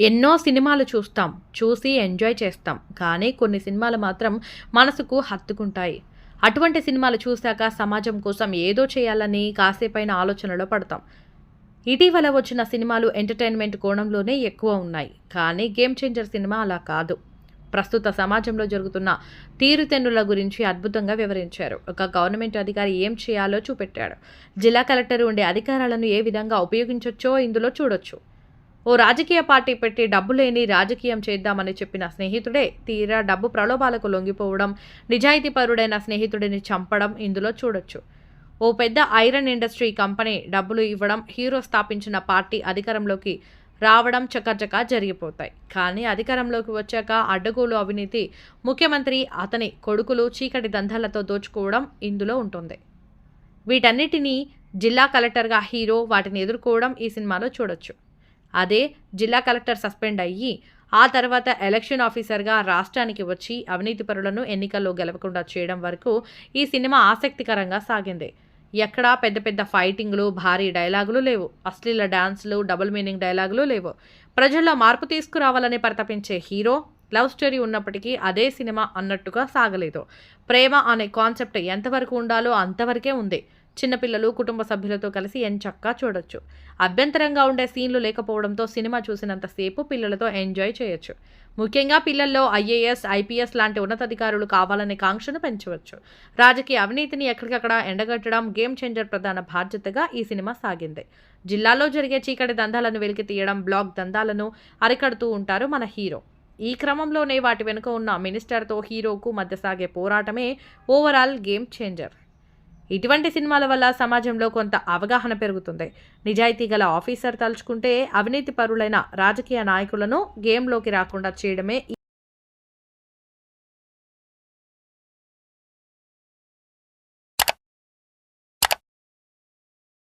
ఎన్నో సినిమాలు చూస్తాం చూసి ఎంజాయ్ చేస్తాం. కానీ కొన్ని సినిమాలు మాత్రం మనసుకు హత్తుకుంటాయి. అటువంటి సినిమాలు చూశాక సమాజం కోసం ఏదో చేయాలని కాసేపైన ఆలోచనలో పడతాం. ఇటీవల వచ్చిన సినిమాలు ఎంటర్టైన్మెంట్ కోణంలోనే ఎక్కువ ఉన్నాయి. కానీ గేమ్ చేంజర్ సినిమా అలా కాదు. ప్రస్తుత సమాజంలో జరుగుతున్న తీరుతెన్నుల గురించి అద్భుతంగా వివరించారు. ఒక గవర్నమెంట్ అధికారి ఏం చేయాలో చూపెట్టాడు. జిల్లా కలెక్టర్ ఉండే అధికారాలను ఏ విధంగా ఉపయోగించవచ్చో ఇందులో చూడొచ్చు. ఓ రాజకీయ పార్టీ పెట్టి డబ్బు లేని రాజకీయం చేద్దామని చెప్పిన స్నేహితుడే తీరా డబ్బు ప్రలోభాలకు లొంగిపోవడం నిజాయితీపరుడైన స్నేహితుడిని చంపడం ఇందులో చూడొచ్చు. ఓ పెద్ద ఐరన్ ఇండస్ట్రీ కంపెనీ డబ్బులు ఇవ్వడం హీరో స్థాపించిన పార్టీ అధికారంలోకి రావడం చకచకా జరిగిపోతాయి. కానీ అధికారంలోకి వచ్చాక అడ్డగోలు అవినీతి ముఖ్యమంత్రి అతని కొడుకులు చీకటి దందాలతో దోచుకోవడం ఇందులో ఉంటుంది. వీటన్నిటినీ జిల్లా కలెక్టర్గా హీరో వాటిని ఎదుర్కోవడం ఈ సినిమాలో చూడొచ్చు. అదే జిల్లా కలెక్టర్ సస్పెండ్ అయ్యి ఆ తర్వాత ఎలక్షన్ ఆఫీసర్గా రాష్ట్రానికి వచ్చి అవినీతి పరులను ఎన్నికల్లో గెలవకుండా చేయడం వరకు ఈ సినిమా ఆసక్తికరంగా సాగింది. ఎక్కడా పెద్ద పెద్ద ఫైటింగ్లు భారీ డైలాగులు లేవు. అశ్లీల డాన్స్లు డబుల్ మీనింగ్ డైలాగులు లేవు. ప్రజల్లో మార్పు తీసుకురావాలని పరితపించే హీరో లవ్ స్టోరీ ఉన్నప్పటికీ అదే సినిమా అన్నట్టుగా సాగలేదు. ప్రేమ అనే కాన్సెప్ట్ ఎంతవరకు ఉండాలో అంతవరకే ఉంది. చిన్నపిల్లలు కుటుంబ సభ్యులతో కలిసి ఎంచక్కా చూడొచ్చు. అభ్యంతరంగా ఉండే సీన్లు లేకపోవడంతో సినిమా చూసినంతసేపు పిల్లలతో ఎంజాయ్ చేయొచ్చు. ముఖ్యంగా పిల్లల్లో ఐఏఎస్ ఐపీఎస్ లాంటి ఉన్నతాధికారులు కావాలనే కాంక్షను పెంచవచ్చు. రాజకీయ అవినీతిని ఎక్కడికక్కడ ఎండగట్టడం గేమ్ చేంజర్ ప్రధాన బాధ్యతగా ఈ సినిమా సాగింది. జిల్లాలో జరిగే చీకటి దందాలను వెలికి తీయడం బ్లాక్ దందాలను అరికడుతూ ఉంటారు మన హీరో. ఈ క్రమంలోనే వాటి వెనుక ఉన్న మినిస్టర్తో హీరోకు మధ్య సాగే పోరాటమే ఓవరాల్ గేమ్ చేంజర్. ఇటువంటి సినిమాల వల్ల సమాజంలో కొంత అవగాహన పెరుగుతుంది. నిజాయితీ గల ఆఫీసర్ తలుచుకుంటే అవినీతి పరులైన రాజకీయ నాయకులను గేమ్లోకి రాకుండా చేయడమే